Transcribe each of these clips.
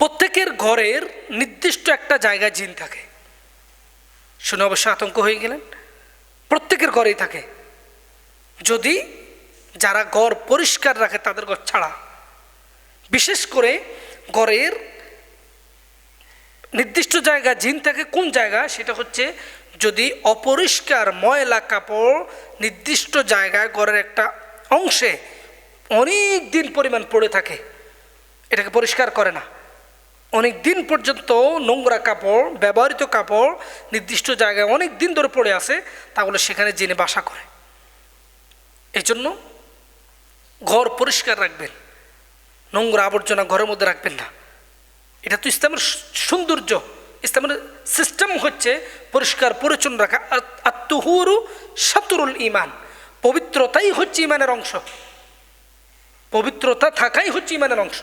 প্রত্যেকের ঘরের নির্দিষ্ট একটা জায়গায় জিন থাকে। শুনে অবশ্য আতঙ্ক হয়ে গেলেন। প্রত্যেকের ঘরেই থাকে। যদি যারা ঘর পরিষ্কার রাখে তাদের ঘর ছাড়া। বিশেষ করে ঘরের নির্দিষ্ট জায়গা জিন থাকে, কোন জায়গা? সেটা হচ্ছে যদি অপরিষ্কার ময়লা কাপড় নির্দিষ্ট জায়গায় ঘরের একটা অংশে অনেক দিন পরিমাণ পড়ে থাকে, এটাকে পরিষ্কার করে না। অনেক দিন পর্যন্ত নোংরা কাপড়, ব্যবহৃত কাপড় নির্দিষ্ট জায়গায় অনেক দিন ধরে পড়ে আছে, তাহলে সেখানে জেনে বাসা করে। এই জন্য ঘর পরিষ্কার রাখবেন, নোংরা আবর্জনা ঘরের মধ্যে রাখবেন না। এটা তো ইসলামের সৌন্দর্য, ইসলামের সিস্টেম হচ্ছে পরিষ্কার, পরিচ্ছন্ন রাখা। আত্মহুরু সাতুরুল ইমান পবিত্রতাই হচ্ছে ইমানের অংশ। পবিত্রতা থাকাই হচ্ছে ইমানের অংশ।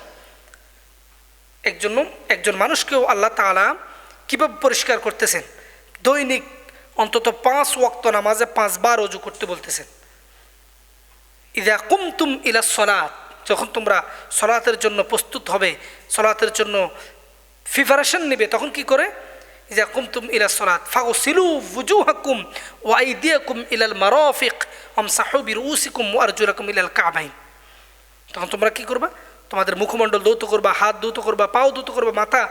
একজন একজন মানুষকেও আল্লাহ তাআলা কীভাবে পরিষ্কার করতেছেন? দৈনিক অন্তত পাঁচ ওয়াক্ত নামাজে পাঁচবার অজু করতে বলতেছেন। ইদা কুমতুম ইলা সলাত, যখন তোমরা সলাতের জন্য প্রস্তুত হবে, সলাতের জন্য প্রিপারেশন নেবে, তখন কি করে? ইদা কুমতুম ইলা সলাত ফাগো সিলু বুজু হাকুম ও আইদিয়াকুম ইলাল মারফিক অম সাহবির উসিকুম ও আরজুরাকুম ইলাল কাবাইন। তখন তোমরা কি করবা? তোমাদের মুখমণ্ডল দৌত করবা, হাত দৌত করবা, পাও দৌত করবা, মাথা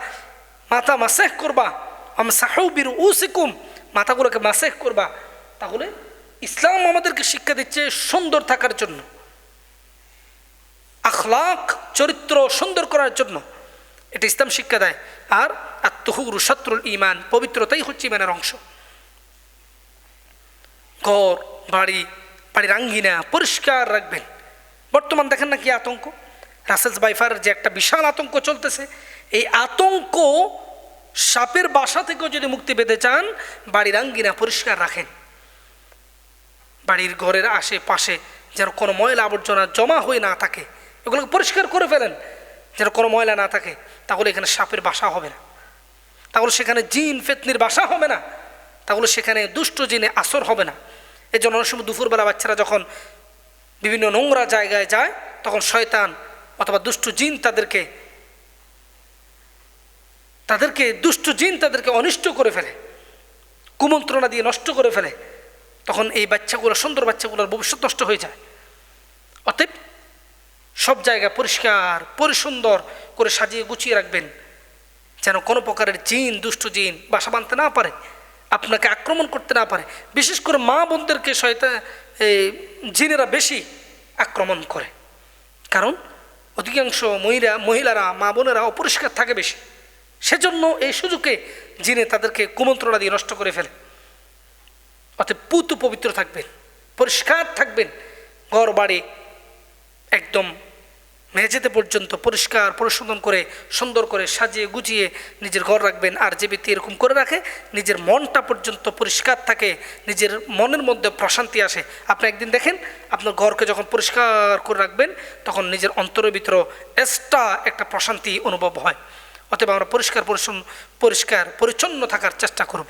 মাথা মাসেহ করবা। আম সাহবির উসিকুম মাথাগুলোকে মাসেহ করবা। তাহলে ইসলাম আমাদেরকে শিক্ষা দিচ্ছে সুন্দর থাকার জন্য। আখলাক, চরিত্র সুন্দর করার জন্য। এটা ইসলাম শিক্ষা দেয়। আর আত্মহুরু শত্রুল ইমান পবিত্রতাই হচ্ছে ইমানের অংশ। ঘর, বাড়ি, বাড়ির আঙ্গিনা পরিষ্কার রাখবেন। বর্তমান দেখেন না কি আতঙ্ক? রাসেলস বাইফার যে একটা বিশাল আতঙ্ক চলতেছে, এই আতঙ্ক সাপের বাসা থেকেও যদি মুক্তি পেতে চান, বাড়ির আঙ্গিনা পরিষ্কার রাখেন। বাড়ির ঘরের আশেপাশে যেন কোনো ময়লা আবর্জনা জমা হয়ে না থাকে, এগুলোকে পরিষ্কার করে ফেলেন। যেন কোনো ময়লা না থাকে, তাহলে এখানে সাপের বাসা হবে না। তাহলে সেখানে জিন ফেতনির বাসা হবে না। তাহলে সেখানে দুষ্ট জিনে আসর হবে না। এই জন্য অনেক সময় দুপুরবেলা বাচ্চারা যখন বিভিন্ন নোংরা জায়গায় যায়, তখন শয়তান অথবা দুষ্ট জিন তাদেরকে তাদেরকে, দুষ্ট জিন তাদেরকে অনিষ্ট করে ফেলে, কুমন্ত্রণা দিয়ে নষ্ট করে ফেলে, তখন এই বাচ্চাগুলো, সুন্দর বাচ্চাগুলোর ভবিষ্যৎ নষ্ট হয়ে যায়। অতএব সব জায়গা পরিষ্কার, পরিসুন্দর করে সাজিয়ে গুছিয়ে রাখবেন, যেন কোনো প্রকারের জিন, দুষ্ট জিন বাসা বাঁধতে না পারে, আপনাকে আক্রমণ করতে না পারে। বিশেষ করে মা বোনদেরকে শয়তা, এই জিনেরা বেশি আক্রমণ করে। কারণ অধিকাংশ মহিলা মহিলারা, মা বোনেরা অপরিষ্কার থাকে বেশি। সেজন্য এই সুযোগে জিনে তাদেরকে কুমন্ত্রণা দিয়ে নষ্ট করে ফেলে, অতএব পুতু পবিত্র থাকবেন, পরিষ্কার থাকবেন ঘর বাড়ি একদম মেঝেতে পর্যন্ত পরিষ্কার পরিশোধন করে, সুন্দর করে সাজিয়ে গুছিয়ে নিজের ঘর রাখবেন। আর যে ব্যক্তি এরকম করে রাখে, নিজের মনটা পর্যন্ত পরিষ্কার থাকে, নিজের মনের মধ্যে প্রশান্তি আসে। আপনি একদিন দেখেন, আপনার ঘরকে যখন পরিষ্কার করে রাখবেন, তখন নিজের অন্তরের ভিতরে এক্সট্রা একটা প্রশান্তি অনুভব হয়। অতএব আমরা পরিষ্কার পরিচ্ছন্ন পরিষ্কার পরিচ্ছন্ন থাকার চেষ্টা করব।